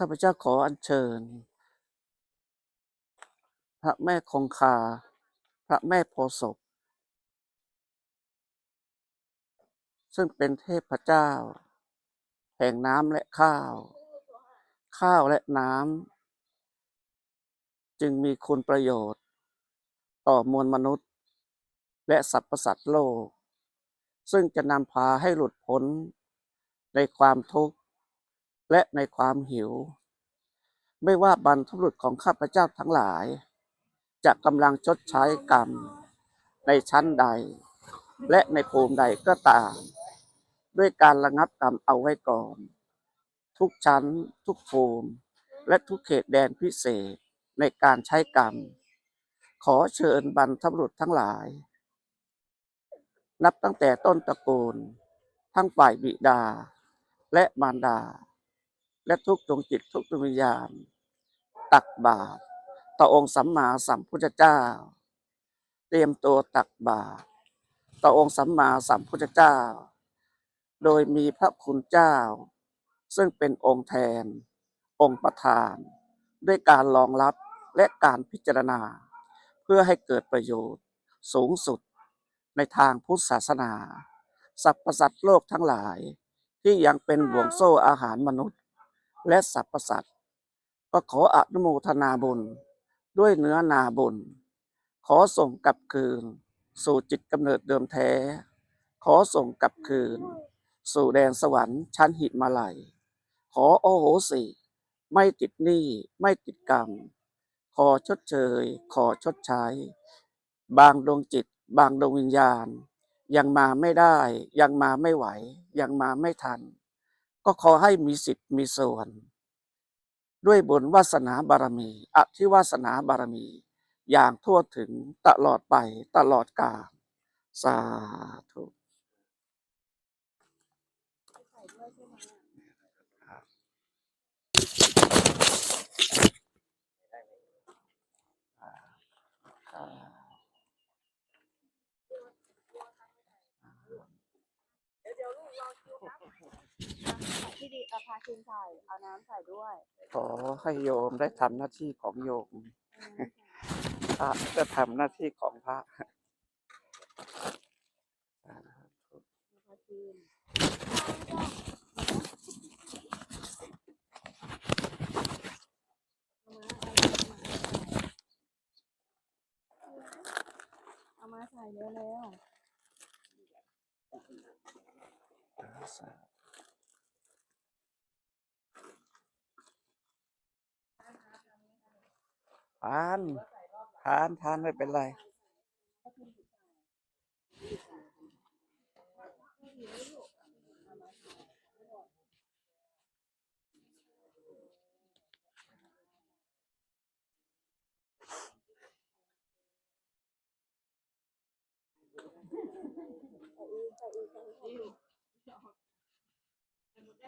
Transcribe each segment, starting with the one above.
ข้าพเจ้าขออัญเชิญ พระแม่คงคา พระแม่โพศพ ซึ่งเป็นเทพเจ้า แห่งน้ำและข้าว ข้าวและน้ำจึงมีคุณประโยชน์ ต่อมวลมนุษย์ และสรรพสัตว์โลก ซึ่งจะนำพาให้หลุดพ้นในความทุกข์ และในความหิว ไม่ว่าบรรพบุรุษของข้าพเจ้าทั้งหลาย จะกำลังชดใช้กรรม ในชั้นใด และในภูมิใดก็ตาม ด้วยการระงับกรรมเอาไว้ก่อน ทุกชั้น ทุกภูมิ และทุกเขตแดนพิเศษในการใช้กรรม ขอเชิญบรรพบุรุษทั้งหลาย นับตั้งแต่ต้นตระกูล ทั้งฝ่ายบิดาและมารดา และทุกดวงจิตทุกดวงวิญญาณ ตักบาตรต่อองค์สัมมาสัมพุทธเจ้า เตรียมตัวตักบาตรต่อองค์สัมมาสัมพุทธเจ้า โดยมีพระคุณเจ้า ซึ่งเป็นองค์แทน องค์ประธาน ด้วยการรองรับและการพิจารณา เพื่อให้เกิดประโยชน์สูงสุดในทางพุทธศาสนาสรรพสัตว์โลกทั้งหลายที่ยังเป็นบ่วงโซ่อาหารมนุษย์ และสรรพสัตว์ก็ขออนุโมทนาบุญด้วยเนื้อนาบุญ ขอส่งกลับคืน สู่จิตกำเนิดเดิมแท้ ขอส่งกลับคืน สู่แดนสวรรค์ชั้นหิมาลัย ขอโอโหสิ ไม่ติดหนี้ไม่ติดกรรม ขอชดเชย ขอชดใช้ บางดวงจิต บางดวงวิญญาณ ยังมาไม่ได้ ยังมาไม่ไหว ยังมาไม่ทัน ก็ขอให้มีสิทธิ์มีส่วน ด้วยบุญวาสนาบารมีอธิวาสนาบารมี อย่างทั่วถึงตลอดไปตลอดกาลสาธุ พี่ดีเอาพาชิมใส่เอาน้ำใส่ด้วยขอให้โยมได้ทำหน้าที่ของโยมอืมพระจะทำหน้าที่ของพระเอาพาชิมเอามาใส่เร็ว ทานทานทานไม่เป็นไร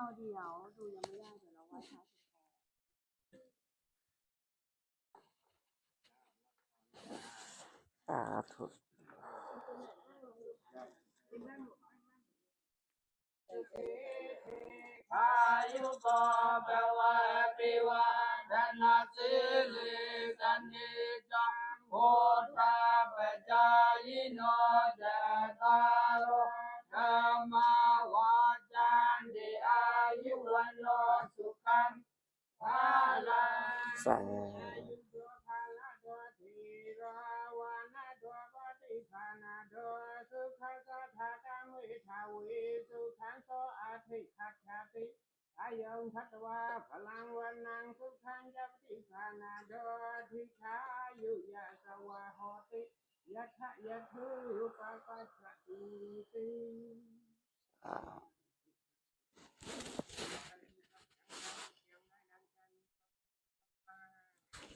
เอาเดี๋ยว ดูยังไม่ได้เดี๋ยวเราไหว้พระเสร็จก่อนสาธุอายุโกเปวะปิวันธนาสิลิสันนิจังโพธ ยมงพัตวาพลังวันนังสุขันยัติภานาโดทิชายุยาสวะโหติยาทะยะทุปปัสสติสิ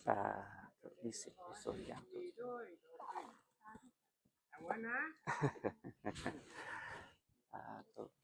สาธุนิสิตส่วนอย่างด้วเอาวะนะสาธุ